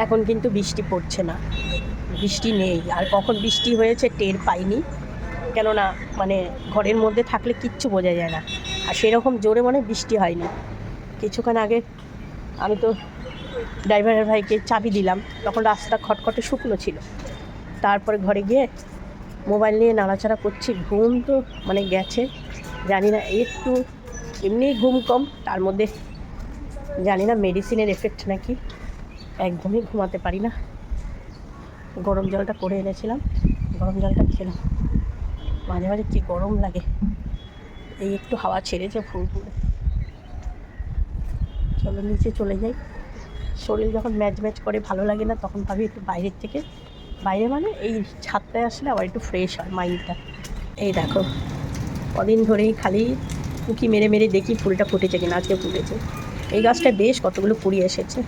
এখন কিন্তু বৃষ্টি পড়ছে না। বৃষ্টি নেই। আর কখন বৃষ্টি হয়েছে টের পাইনি। কেননা মানে ঘরের মধ্যে থাকলে কিচ্ছু বোঝা যায় না। আর সেরকম জোরে মানে বৃষ্টি হয়নি। কিছুক্ষণ আগে আমি তো ড্রাইভারের ভাইকে চাবি দিলাম। তখন রাস্তা খটখটে শুকনো ছিল। তারপরে ঘরে গিয়ে মোবাইল নিয়ে নাড়াচাড়া করছি। ঘুম তো মানে গেছে। জানি না, একটু এমনি ঘুম কম। তার মধ্যে জানি না মেডিসিনের এফেক্ট নাকি একদমই ঘুমাতে পারি না। গরম জলটা করে এনেছিলাম, গরম জলটা খেলাম। মাঝে মাঝে কী গরম লাগে, এই একটু হাওয়া ছেড়েছে ফুল ফুলে চলো নিচে চলে যাই। শরীর যখন ম্যাচ ম্যাচ করে ভালো লাগে না, তখন ভাবি একটু বাইরের থেকে। বাইরে মানে এই ছাদটায় আসলে আবার একটু ফ্রেশ হয় মাইন্ডটা এই দেখো, কদিন ধরেই খালি উঁকি মেরে মেরে দেখি ফুলটা ফুটেছে কিনা, আজকে ফুটেছে। এই গাছটা বেশ কতগুলো কুড়ি এসেছে।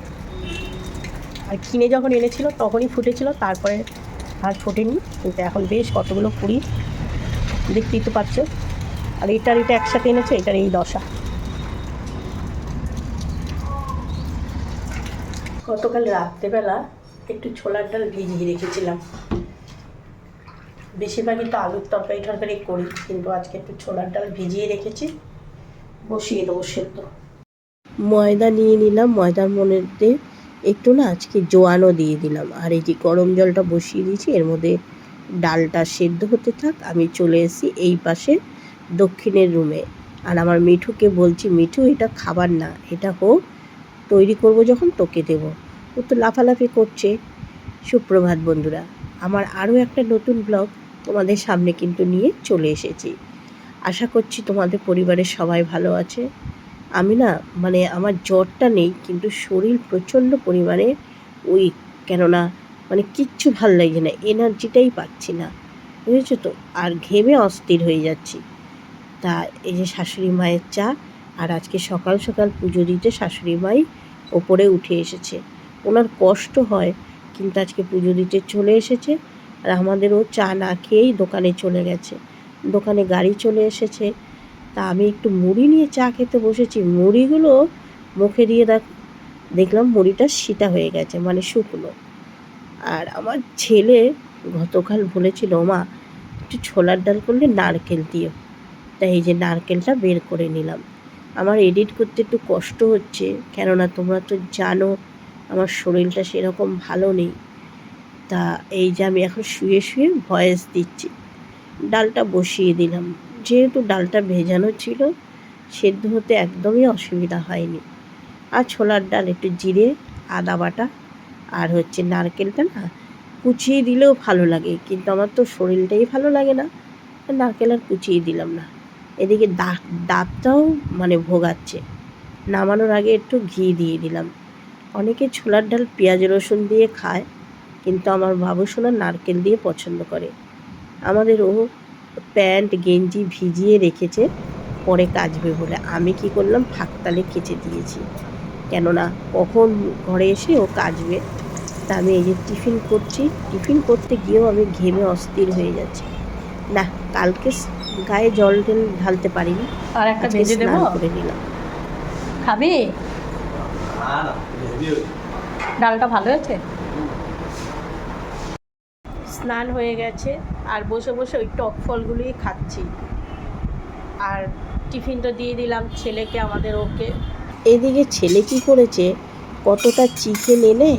আর কিনে যখন এনেছিল তখনই ফুটেছিল, তারপরে আর ফোটেনি। কিন্তু এখন বেশ কতগুলো কুড়ি দেখতেই তো পাচ্ছ। আর এটার এটা একসাথে এনেছে, এটার এই দশা। গতকাল রাত্রেবেলা একটু ছোলার ডাল ভিজিয়ে রেখেছিলাম। বেশিরভাগই তো আলুর তরকারি টরকারি করি, কিন্তু আজকে একটু ছোলার ডাল ভিজিয়ে রেখেছি, বসিয়ে দেবো সেদ্ধ। ময়দা নিয়ে নিলাম, ময়দার মধ্যে একটু না আজকে জোয়ানও দিয়ে দিলাম। আর এই যে গরম জলটা বসিয়ে দিয়েছি, এর মধ্যে ডালটা সেদ্ধ হতে থাক, আমি চলে এসেছি এই পাশে দক্ষিণের রুমে আর আমার মিঠুকে বলছি, মিঠু, এটা খাবার না, এটা হোক, তৈরি করব যখন তোকে দেবো। ও তো লাফালাফি করছে। সুপ্রভাত বন্ধুরা, আমার আরও একটা নতুন ব্লগ তোমাদের সামনে কিন্তু নিয়ে চলে এসেছি। আশা করছি তোমাদের পরিবারের সবাই ভালো আছে। আমি না মানে আমার জ্বরটা নেই, কিন্তু শরীর প্রচণ্ড পরিমাণে উইক কেননা মানে কিচ্ছু ভালো লাগছে না এনার্জিটাই পাচ্ছি না, বুঝেছ তো? আর ঘেমে অস্থির হয়ে যাচ্ছি। তা এই যে শাশুড়ি মায়ের চা, আর আজকে সকাল সকাল পুজো দিতে শাশুড়ি মাই ওপরে উঠে এসেছে। ওনার কষ্ট হয়, কিন্তু আজকে পুজো দিতে চলে এসেছে, আর আমাদেরও চা না খেয়েই দোকানে চলে গেছে। দোকানে গাড়ি চলে এসেছে তা আমি একটু মুড়ি নিয়ে চা খেতে বসেছি। মুড়িগুলো মুখে দিয়ে দেখ, দেখলাম মুড়িটা সিটা হয়ে গেছে মানে শুকনো। আর আমার ছেলে গতকাল বলেছিল, মা, একটু ছোলার ডাল করলে নারকেল দিও। তাই এই যে নারকেলটা বের করে নিলাম। আমার এডিট করতে একটু কষ্ট হচ্ছে, কেননা তোমরা তো জানো আমার শরীরটা সেরকম ভালো নেই। তা এই যে আমি এখন শুয়ে শুয়ে ভয়েস দিচ্ছি। ডালটা বসিয়ে দিলাম। যেহেতু ডালটা ভেজানো ছিল, সেদ্ধ হতে একদমই অসুবিধা হয়নি। আর ছোলার ডাল একটু জিরে, আদা বাটা আর হচ্ছে নারকেলটা না কুচিয়ে দিলেও ভালো লাগে, কিন্তু আমার তো শরীরটাই ভালো লাগে না। নারকেল আর কুচিয়ে দিলাম না। এদিকে দাঁত দাঁতটাও মানে ভোগাচ্ছে। নামানোর আগে একটু ঘি দিয়ে দিলাম। অনেকে ছোলার ডাল পেঁয়াজ রসুন দিয়ে খায়, কিন্তু আমার বাবু সোনা নারকেল দিয়ে পছন্দ করে। আমাদের ও প্যান্ট গেঞ্জি ভিজিয়ে রেখেছে পরে কাচবে বলে। আমি কি করলাম? ফাঁকতালে কেচে দিয়েছি। কেননা কখন ঘরে এসে ও কাচবে তা আমি এই যে টিফিন করছি টিফিন করতে গিয়েও আমি ঘেমে অস্থির হয়ে যাচ্ছি। না কালকে গায়ে জল টেল ঢালতে পারিনি। আর একটা ভেজে দেবো? করে নিলাম। খাবি? ডালটা ভালো হয়েছে? স্নান হয়ে গেছে। আর বসে বসে ওই টক ফলগুলোই খাচ্ছি। আর টিফিনটা দিয়ে দিলাম ছেলেকে আমাদের ওকে। এদিকে ছেলে কি করেছে? কতটা চিকেন এনে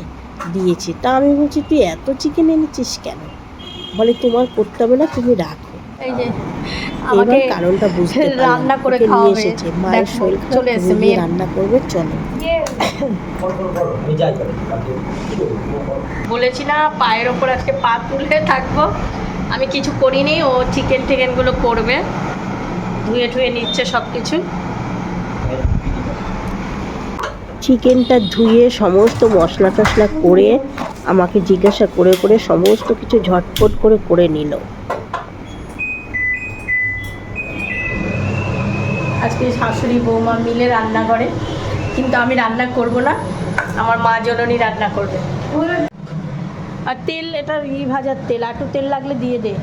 দিয়েছে? তা আমি বলছি তুই এত চিকেন এনেছিস কেন? বলে তোমার করতে হবে না তুমি রাখো। এই যে এবার আমাকে কারণটা বুঝতে রান্না করে নিয়ে এসেছে। মায়ের শরীর চলে এসেছে মেয়ে। রান্না করবে চলো। বলেছি না পায়ের ওপর আজকে পা তুলে থাকব। আমি কিছু করিনি ও চিকেন টিকেনগুলো করবে। ধুয়ে ধুয়ে নিচ্ছে সব কিছু চিকেনটা ধুয়ে সমস্ত মশলা টশলা করে আমাকে জিজ্ঞাসা করে করে সমস্ত কিছু ঝটপট করে করে নিল। আজকে শাশুড়ি বৌমা মিলে রান্না করে কিন্তু আমি রান্না করব না আমার মা জননী রান্না করবে। আর তেল, এটা ই ভাজার তেল একটু তেল লাগলে দিয়ে দে।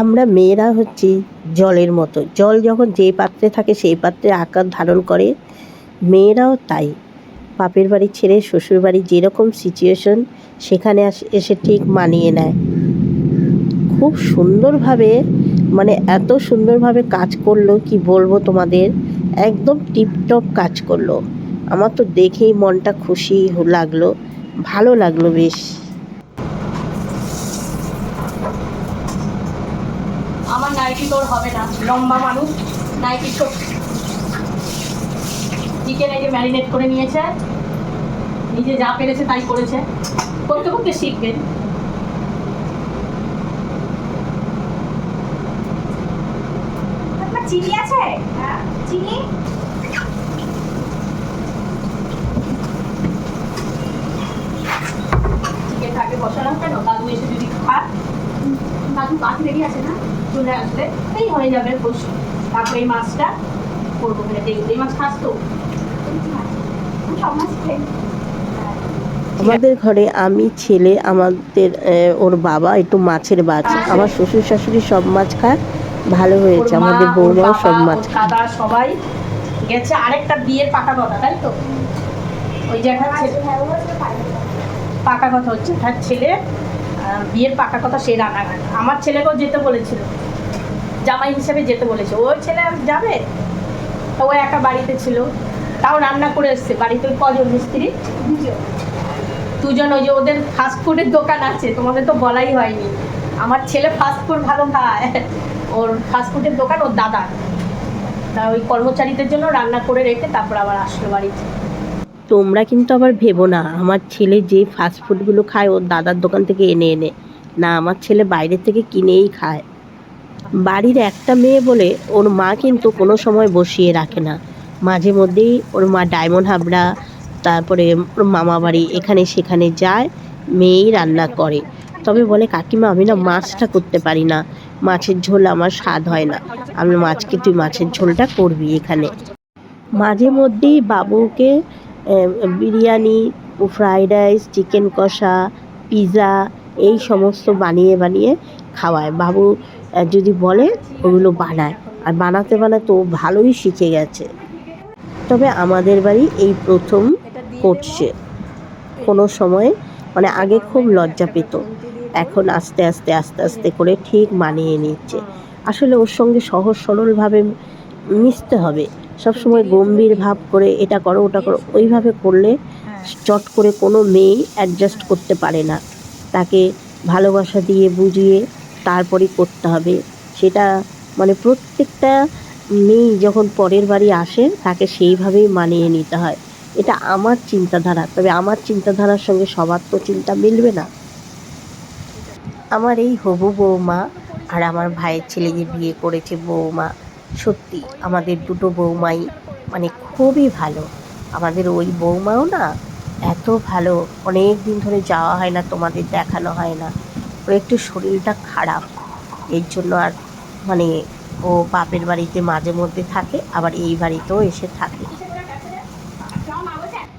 আমরা মেয়েরা হচ্ছি জলের মতো। জল যখন যে পাত্রে থাকে সেই পাত্রে আকার ধারণ করে। মেয়েরাও তাই। বাপের বাড়ি ছেড়ে শ্বশুর বাড়ি যেরকম সিচুয়েশন সেখানে এসে ঠিক মানিয়ে নেয়। খুব সুন্দরভাবে মানে এত সুন্দরভাবে কাজ করল, কি বলব তোমাদের? একদম টিপটপ কাজ করল। আমার তো দেখেই মনটা খুশি লাগল ভালো লাগল বেশ। আমার নাইটি তোর হবে না লম্বা মানুষ নাইটি ছোট চিকেন এই যে ম্যারিনেট করে নিয়েছে। নিজে যা পেরেছে তাই করেছে। করতে করতে শিখবেন চিনি আছে? হ্যাঁ চিনি চিকেন থাকে বসালাম কেন দাদু এসে যদি খায় রেডি আছে না? চলে আসলে এই হয়ে যাবে তারপরে এই মাছটা করব মানে এই মাছ খাস তো? সব মাছ খাই আমাদের ঘরে আমি ছেলে আমাদের ওর বাবা একটু মাছের বাজ। আমার শ্বশুর শাশুড়ি সব মাছ খায়। ভালো হয়েছে। আমাদের বৌমাও সব মাছ দাদা সবাই গেছে আরেকটা বিয়ের পাকা কথা তাই তো? ওই যে একটা হ্যাঁ। পাকা কথা হচ্ছে। তার ছেলে বিয়ের পাকা কথা সে রান্নাঘাট আমার ছেলেকেও যেতে বলেছিল। জামাই হিসেবে যেতে বলেছে। ওই ছেলে যাবে? ও একা বাড়িতে ছিল। তাও রান্না করে এসছে। বাড়িতে কজন মিস্ত্রি? দুজন। ওই যে ওদের ফাস্ট ফুডের দোকান আছে। তোমাদের তো বলাই হয়নি। আমার ছেলে ফাস্ট ফুড ভালো খায়। ওর ফাস্ট ফুডের দোকান ওর দাদা তা ওই কর্মচারীদের জন্য রান্না করে রেখে তারপর আবার আসলো বাড়িতে। তোমরা কিন্তু আবার ভেবো না। আমার ছেলে যে ফাস্ট ফুডগুলো খায় ওর দাদার দোকান থেকে এনে এনে। না, আমার ছেলে বাইরে থেকে কিনেই খায়। বাড়ির একটা মেয়ে বলে ওর মা কিন্তু কোনো সময় বসিয়ে রাখে না। মাঝে মধ্যেই ওর মা ডায়মন্ড হাবড়া, তারপরে ওর মামা বাড়ি, এখানে সেখানে যায়, মেয়েই রান্না করে। তবে বলে, কাকিমা, আমি না মাছটা করতে পারি না। মাছের ঝোল আমার স্বাদ হয় না। আমি মাছকে, তুই মাছের ঝোলটা করবি এখানে। মাঝে মধ্যেই বাবুকে বিরিয়ানি, ফ্রাইড রাইস, চিকেন কষা পিৎজা এই সমস্ত বানিয়ে বানিয়ে খাওয়ায়। বাবু যদি বলে, ওগুলো বানায়। আর বানাতে বানাতে ও ভালোই শিখে গেছে। তবে আমাদের বাড়ি এই প্রথম করছে। কোনো সময় মানে আগে খুব লজ্জা পেত। এখন আস্তে আস্তে আস্তে আস্তে করে ঠিক মানিয়ে নিচ্ছে। আসলে ওর সঙ্গে সহজ সরলভাবে মিশতে হবে। সবসময় গম্ভীর ভাব করে এটা করো ওটা করো ওইভাবে করলে চট করে কোনো মেয়েই অ্যাডজাস্ট করতে পারে না। তাকে ভালোবাসা দিয়ে বুঝিয়ে তারপরে করতে হবে। সেটা মানে প্রত্যেকটা মেয়ে যখন পরের বাড়ি আসে তাকে সেইভাবেই মানিয়ে নিতে হয়। এটা আমার চিন্তাধারা তবে আমার চিন্তাধারার সঙ্গে সবার তো চিন্তা মিলবে না। আমার এই হবু বৌমা আর আমার ভাইয়ের ছেলে যে বিয়ে করেছে বৌমা। সত্যি, আমাদের দুটো বৌমাই মানে খুবই ভালো। আমাদের ওই বৌমাও না এত ভালো, অনেক দিন ধরে যাওয়া হয় না, তোমাদের দেখানো হয় না। ওর একটু শরীরটা খারাপ, এর জন্য আর মানে ও বাপের বাড়িতে মাঝে মধ্যে থাকে, আবার এই বাড়িতেও এসে থাকে।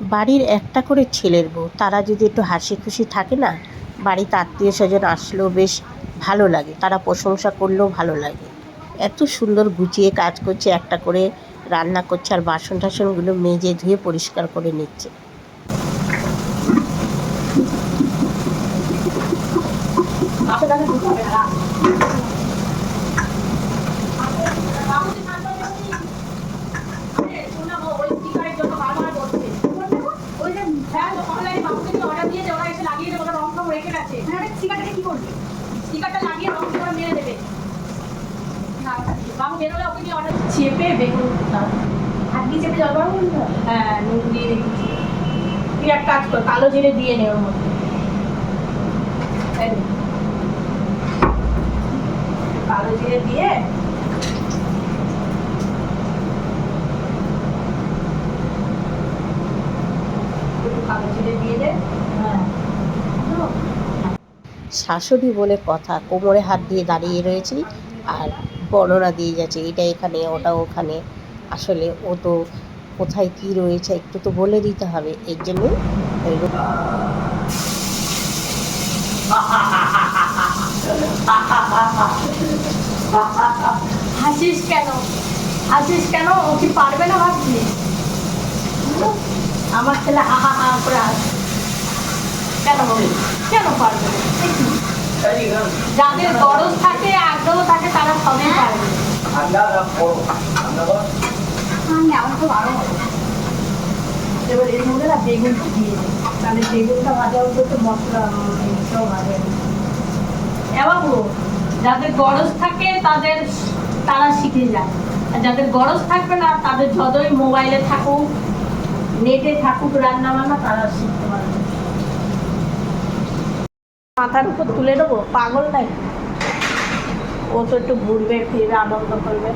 বাড়ির একটা করে ছেলের বউ, তারা যদি একটু হাসি খুশি থাকে না, বাড়িতে আত্মীয় স্বজন আসলেও বেশ ভালো লাগে, তারা প্রশংসা করলেও ভালো লাগে। এত সুন্দর গুছিয়ে কাজ করছে, একটা করে রান্না করছে আর বাসন টাসনগুলো মেজে ধুয়ে পরিষ্কার করে নিচ্ছে তাহলে ঢুকতে হবে না রাখ। শুনলাম ও ওই স্টিকারের জন্য বারবার বলছে। ওই যে হ্যাঁ, তো online এ বাবুকে যে order দিয়েছে, ওরা এসে লাগিয়ে দেবে, ওরা রং টং রেখে গেছে। হ্যাঁ রে, ঠিকানাটা কি করবি স্টিকারটা লাগিয়ে রং করে মেরে দেবে। বাবু ওকে নিয়ে order চেপে বেগুন দিয়ে চেপে জল হ্যাঁ নুন দিয়ে তুই এক কাজ কর, কালো জিরে দিয়ে নে ওর মধ্যে। কালো জিরে দিয়ে হ্যাঁ। শাশুড়ি বলে কথা, কোমরে হাত দিয়ে দাঁড়িয়ে রয়েছি। আর বর্ণনা দিয়ে যাচ্ছে, এটা এখানে, ওটা ওখানে। আসলে ও তো কোথায় কি রয়েছে একটু তো বলে দিতে হবে, এর জন্য হাসিস কেন? হাসিস কেন? ও কি পারবে না ভাবছিস আমার ছেলে হা হা হা করে আসবে কেন কেন পারবে না? যাদের গরজ থাকে আগ্রহ থাকে তারা সবই পারবে এবার এর মধ্যে না বেগুনটা দিয়ে তাহলে বেগুনটা ভাজা হতো তো মশলা সব ভাজা এ বাবু যাদের গরজ থাকে তাদের তারা শিখে যায়। আর যাদের গরজ থাকবে না তাদের যতই মোবাইলে থাকুক নেটে থাকুক রান্না বান্না তারা শিখতে পারবে। মাথার উপর তুলে দেবো? পাগল নাই? ও তো একটু ঘুরবে, ফিরবে, আনন্দ করবে।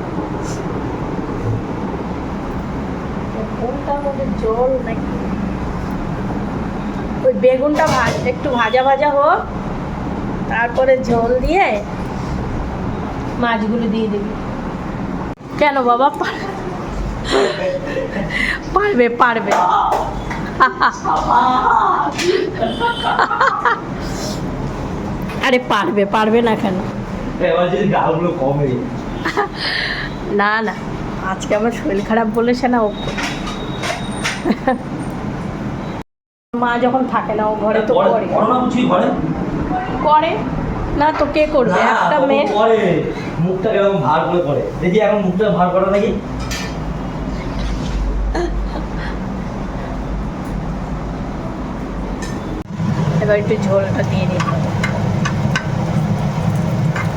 জল নাকি? ওই বেগুনটা ভাজ একটু ভাজা ভাজা হোক, তারপরে ঝোল দিয়ে মাছগুলো দিয়ে দিবি। কেন বাবা? পার- পারবে পারবে। আরে পারবে পারবে না কেন? কমে। না না আজকে আমার শরীর খারাপ বলেছে না ও। মা যখন থাকে না ও ঘরে তো করে। করে। না তো কে করবে? একটা মেয়ে। করে। মুখটা এরকম ভার করে করে। দেখি এখন মুখটা ভার করে নাকি? এবার একটু ঝোলটা দিয়ে দিই।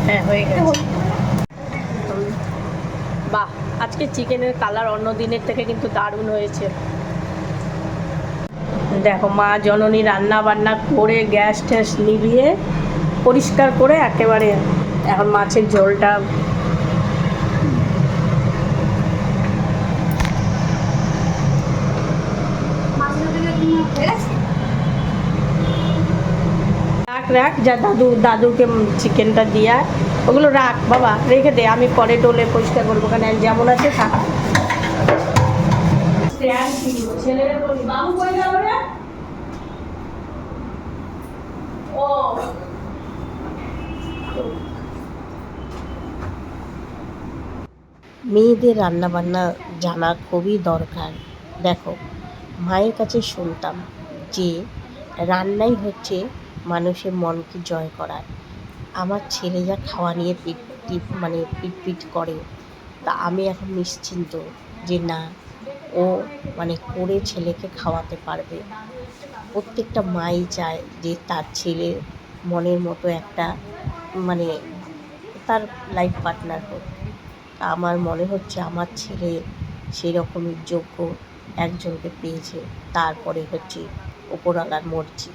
হ্যাঁ হয়ে গেছে। বাহ আজকে চিকেনের কালার অন্য দিনের থেকে কিন্তু দারুণ হয়েছে। দেখো মা জননী রান্না বান্না করে গ্যাস ট্যাস নিভিয়ে পরিষ্কার করে একেবারে এখন মাছের ঝোলটা গেছে রাখ যা দাদু, দাদুকে চিকেনটা দিয়া, ওগুলো রাখ বাবা, রেখে দে, আমি পরে ডোলে পরিষ্কার করব কেন যেমন আছে, থাক। মেয়েদের রান্নাবান্না জানা খুবই দরকার। দেখো, মায়ের কাছে শুনতাম যে, রান্নাই হচ্ছে মানুষের মনকে জয় করার। আমার ছেলে যা খাওয়া নিয়ে পিট মানে পিটপিট করে, তা আমি এখন নিশ্চিন্ত যে না, ও মানে করে ছেলেকে খাওয়াতে পারবে। প্রত্যেকটা মাই চায় যে তার ছেলে মনের মতো একটা মানে তার লাইফ পার্টনার হোক। তা আমার মনে হচ্ছে আমার ছেলে সেই রকমই যোগ্য, একজনকে পেয়েছে, তারপরে হচ্ছে ওপরওয়ালার মর্জি।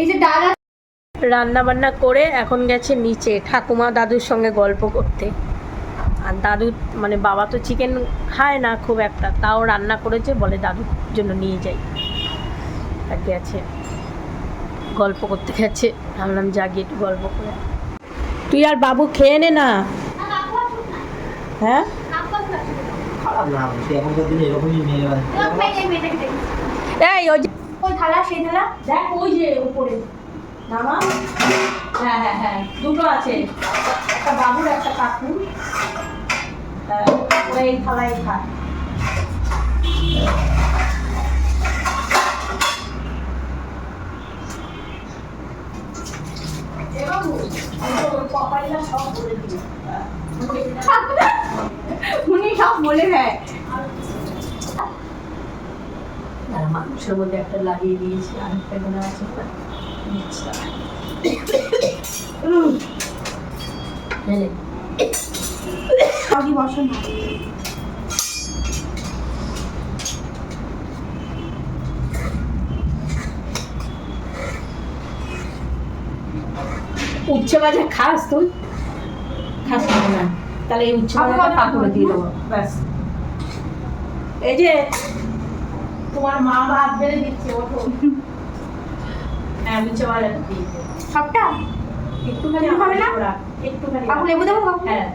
এই যে ডাল রান্না বান্না করে এখন গেছে নিচে ঠাকুমা দাদুর সঙ্গে গল্প করতে। আর দাদু মানে বাবা তো চিকেন খায় না খুব একটা তাও রান্না করেছে বলে দাদুর জন্য নিয়ে যাই। আর গেছে গল্প করতে গেছে। ভাবলাম জাগি একটু গল্প করে তুই আর বাবু খেয়ে নে না? হ্যাঁ। এই ওই যে ওই থালা, সেই থালা, দেখ ওই যে উপরে। নামা? হ্যাঁ হ্যাঁ হ্যাঁ দুটো আছে। একটা বাবুর, একটা কাকুর। হ্যাঁ ওরা এই থালায় খায়। দিই। উনি সব বলে দেয়। মাংসের মধ্যে একটা লাগিয়ে দিয়েছি আর একটা এখানে আছে দিচ্ছি উম। আগে বসো না। উচ্ছে ভাজা খাস তুই? খাস না তাহলে এই উচ্ছে ভাজাটা দিয়ে দেবো। ব্যাস। এই যে তোমার মা ভাত বেড়ে দিচ্ছে ওঠো। হ্যাঁ উচ্ছে ভাজাটা দিয়ে সবটা? একটুখানি হবে না? একটুখানি রাখ। লেবু দেবো হ্যাঁ।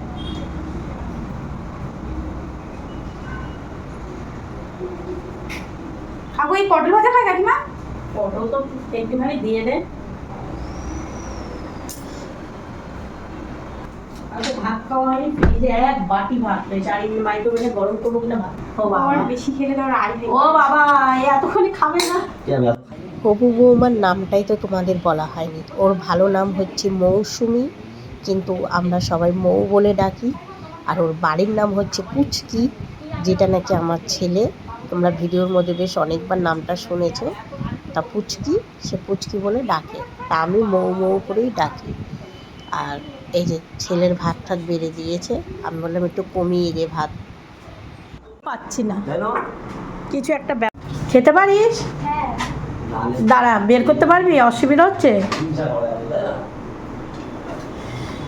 আপু এই পটল ভাজা খায় কাকিমা? পটল তো একটুখানি দিয়ে দে। আজকে ভাত খাওয়া হয়নি ফ্রিজে এক বাটি ভাত রয়েছে আর এমনি মাইক্রোওভেনে গরম করব কিনা ভাত? ও বাবা। বেশি খেলে তো আর ও বাবা এতক্ষণে খাবে না। কি আমি এত- হবু বৌমার নামটাই তো তোমাদের বলা হয়নি। ওর ভালো নাম হচ্ছে মৌসুমি কিন্তু আমরা সবাই মৌ বলে ডাকি। আর ওর বাড়ির নাম হচ্ছে পুচকি যেটা নাকি আমার ছেলে। তোমরা ভিডিওর মধ্যে বেশ অনেকবার নামটা শুনেছো। তা পুচকি সে পুচকি বলে ডাকে। তা আমি মৌ মৌ করেই ডাকি। আর এই যে ছেলের ভাত ঠাত বেড়ে দিয়েছে আমি বললাম একটু কমিয়ে দে ভাত। পাচ্ছি না। কিছু একটা খেতে পারিস? হ্যাঁ। দাঁড়া বের করতে পারবি? অসুবিধা হচ্ছে?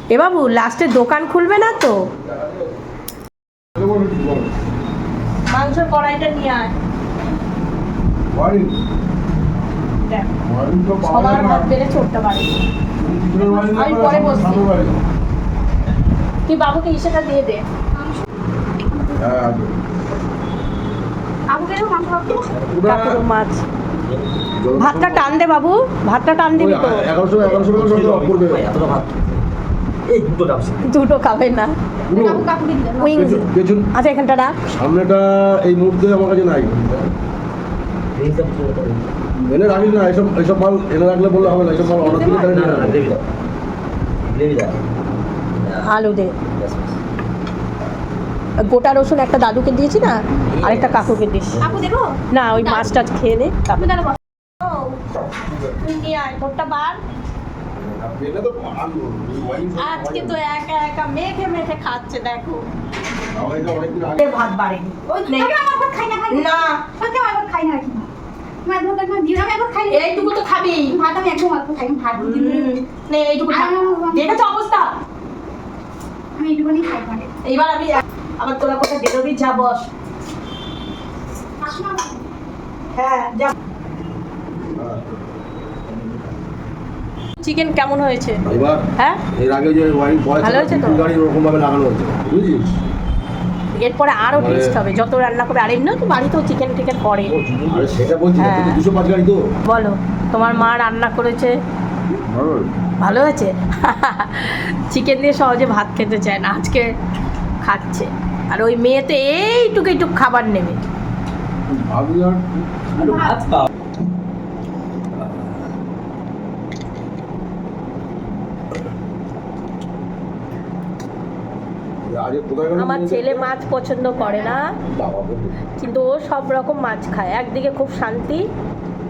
এ বাবু লাস্টে দোকান খুলবে না তো? মাংসের কড়াইটা নিয়ে আয়। সবার ভাত বেড়েছে ওটা বাড়ি আমি পরে বসছি। তুই বাবুকে ইসেটা দিয়ে দে। মাছ। ভাতটা টান দে বাবু ভাতটা টান দিবি তো। দুটো খাবে না। আচ্ছা এখানটা সামনেটা এই মুহূর্তে আমার কাছে নাই। এনে রাখিস না এইসব এইসব মাল এনে রাখলে বললে হবে না এইসব মাল অর্ডার দিলে তাহলে না নিয়ে না আলু দে। গোটা রসুন একটা দাদুকে দিয়েছি না আর একটা কাকুকে দেবো? না ওই মাছ টাছ খেয়ে নে আজকে তো একা একা মেখে মেখে খাচ্ছে দেখো। ভাত বাড়েনি। ওই আমি আমার ভাত খাই না খাই না ভাত ভাত আমি একবার খাই এইটুকু তো খাবি। ভাত আমি একদম অল্প খাই ভাত নে এইটুকু দেখেছ অবস্থা। আমি এইটুকুনি খাই মানে এইবার আমি আবার তোরা কোথায় বেরোবি? যা বস। হ্যাঁ যা। চিকেন কেমন হয়েছে? এবার হ্যাঁ? এর আগে যে ওয়াইন বয় ভালো হয়েছে তো? গাড়ি ওরকম ভাবে লাগানো হচ্ছে বুঝছিস? এরপরে আরও মানে- টেস্ট হবে। যত রান্না করবে আর এমনিও তো বাড়িতেও চিকেন টিকেন করে। আরে সেটা বলছি না হ্যাঁ। দুশো পাঁচ গাড়ি তো। বলো তোমার মা রান্না করেছে? ভালো। আছে? চিকেন দিয়ে সহজে ভাত খেতে চায় না আজকে খাচ্ছে। আর ওই মেয়েতে এইটুকু এইটুকু খাবার নেবে ভাবি আর একটু ভাত খাও আগে কোথায় গেল আমার ছেলে মাছ পছন্দ করে না। কিন্তু ও সব রকম মাছ খায়। একদিকে খুব শান্তি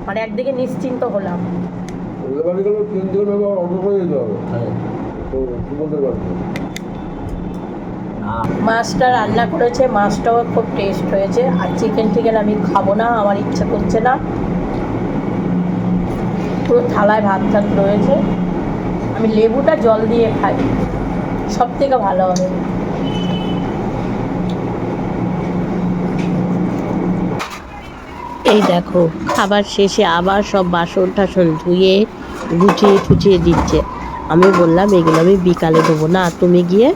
মানে একদিকে নিশ্চিন্ত হলাম। হ্যাঁ। মাছটা রান্না করেছে মাছটাও খুব টেস্ট হয়েছে। আর চিকেন টিকেন আমি খাব না আমার ইচ্ছে করছে না। পুরো থালায় ভাত টাত রয়েছে। আমি লেবুটা জল দিয়ে খাই। সব থেকে ভালো হবে। এই দেখো, খাবার শেষে আবার সব বাসন টাসন ধুয়ে, গুছিয়ে টুচিয়ে দিচ্ছে। আমি বললাম, এগুলো আমি বিকালে দেবো না, তুমি গিয়ে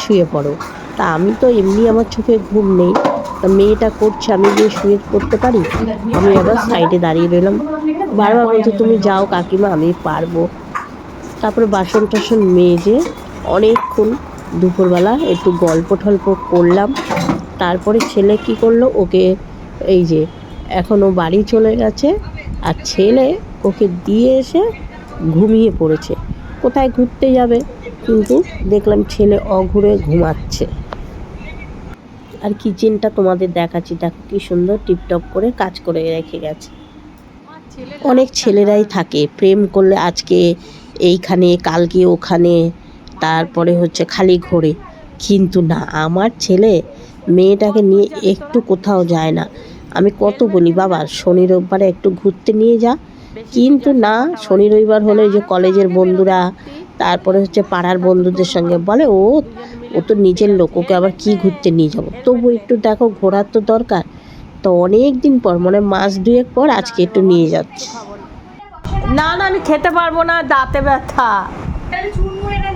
শুয়ে পড়ো। তা আমি তো এমনি আমার চোখে ঘুম নেই। তা মেয়েটা করছে, আমি গিয়ে শুয়ে পড়তে পারি? আমি আবার সাইডে দাঁড়িয়ে রইলাম। বারবার বলছে, তুমি যাও কাকিমা, আমি পারব। তারপরে বাসন টাসন মেজে অনেকক্ষণ দুপুরবেলা একটু গল্প টল্প করলাম। তারপরে ছেলে কি করল, ওকে এই যে এখন ও বাড়ি চলে গেছে আর ছেলে ওকে দিয়ে এসে ঘুমিয়ে পড়েছে। কোথায় ঘুরতে যাবে? কিন্তু দেখলাম ছেলে অঘুরে ঘুমাচ্ছে। আর কিচেনটা তোমাদের দেখাচ্ছি। দেখো কি সুন্দর টিপটপ করে কাজ করে রেখে গেছে। অনেক ছেলেরাই থাকে। প্রেম করলে আজকে এইখানে, কালকে ওখানে, তারপরে হচ্ছে খালি ঘোরে। কিন্তু না, আমার ছেলে মেয়েটাকে নিয়ে একটু কোথাও যায় না। আমি কত বলি বাবা শনি রবিবারে একটু ঘুরতে নিয়ে যা। কিন্তু না শনি রবিবার হলে ওই যে কলেজের বন্ধুরা তারপরে হচ্ছে পাড়ার বন্ধুদের সঙ্গে বলে ও ও তো নিজের লোক ওকে আবার কি ঘুরতে নিয়ে যাব? তবু একটু দেখো ঘোরার তো দরকার। তো অনেক দিন পর মানে মাস দুয়েক পর আজকে একটু নিয়ে যাচ্ছি। না না আমি খেতে পারব না দাঁতে ব্যথা।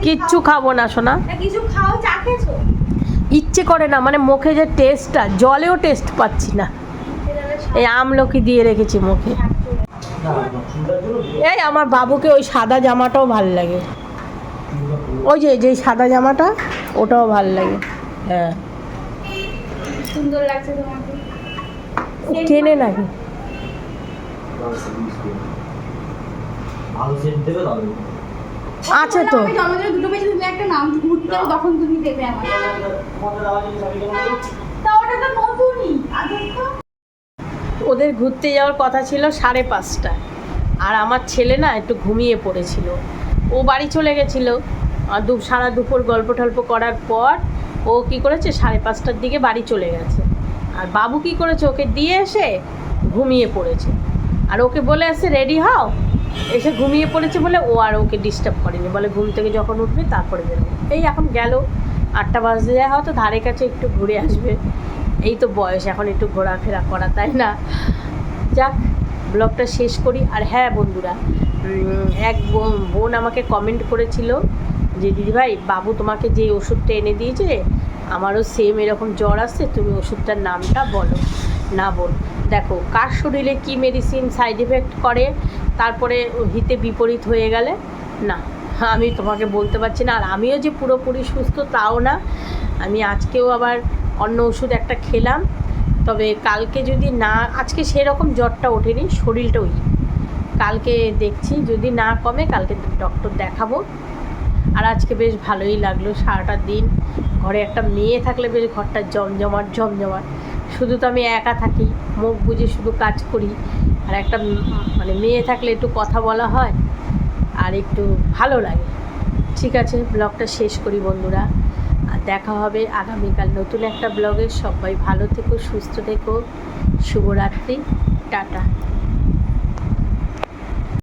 কিচ্ছু খাব না সোনা। কিছু খাও চা খেয়েছো? ইচ্ছে করে না মানে মুখে যে টেস্টটা জলেও টেস্ট পাচ্ছি না। এই আমলকি দিয়ে রেখেছি মুখে। এই আমার বাবুকে ওই সাদা জামাটাও ভালো লাগে। ওই যে যে সাদা জামাটা ওটাও ভালো লাগে। হ্যাঁ। সুন্দর লাগছে তোমাকে। কেনে নাকি? ভালো সেট দেবে তবে আছে তো দুটো পেয়েছি তুমি একটা নাম ঘুরতে তখন তুমি দেবে আমার তা ওটা তো নতুনই আগে তো। ওদের ঘুরতে যাওয়ার কথা ছিল সাড়ে পাঁচটা আর আমার ছেলে না একটু ঘুমিয়ে পড়েছিল। ও বাড়ি চলে গেছিল। দু, সারা দুপুর গল্প টল্প করার পর ও কি করেছে, সাড়ে পাঁচটার দিকে বাড়ি চলে গেছে। আর বাবু কি করেছে, ওকে দিয়ে এসে ঘুমিয়ে পড়েছে। আর ওকে বলে, এসে রেডি হও? এসে ঘুমিয়ে পড়েছে বলে ও আর ওকে ডিস্টার্ব করেনি। বলে, ঘুম থেকে যখন উঠবে তারপরে বেরোবে। এই এখন গেল। আটটা বাজতে যায়, হয়তো ধারে কাছে একটু ঘুরে আসবে। এই তো বয়স, এখন একটু ঘোরাফেরা করা, তাই না? যাক, ব্লগটা শেষ করি। আর হ্যাঁ বন্ধুরা এক বোন আমাকে কমেন্ট করেছিল যে দিদিভাই বাবু তোমাকে যে ওষুধটা এনে দিয়েছে, আমারও সেম এরকম জ্বর আসছে, তুমি ওষুধটার নামটা বলো। না বল দেখো, কার শরীরে কী মেডিসিন সাইড এফেক্ট করে, তারপরে হিতে বিপরীত হয়ে গেলে? না, আমি তোমাকে বলতে পারছি না। আর আমিও যে পুরোপুরি সুস্থ, তাও না। আমি আজকেও আবার অন্য ওষুধ একটা খেলাম। তবে কালকে যদি না, আজকে সেরকম জ্বরটা ওঠেনি শরীরটা ওই কালকে দেখছি, যদি না কমে, কালকে ডক্টর দেখাবো। আর আজকে বেশ ভালোই লাগল সারাটা দিন। ঘরে একটা মেয়ে থাকলে বেশ ঘরটা জমজমাট জমজমাট। শুধু তো আমি একা থাকি, মুখ বুঝে শুধু কাজ করি। আর একটা মানে মেয়ে থাকলে একটু কথা বলা হয়, আর একটু ভালো লাগে। ঠিক আছে, ব্লগটা শেষ করি বন্ধুরা। দেখা হবে আগামীকাল নতুন একটা ব্লগে। সবাই ভালো থেকো সুস্থ থেকো। শুভরাত্রি। টাটা।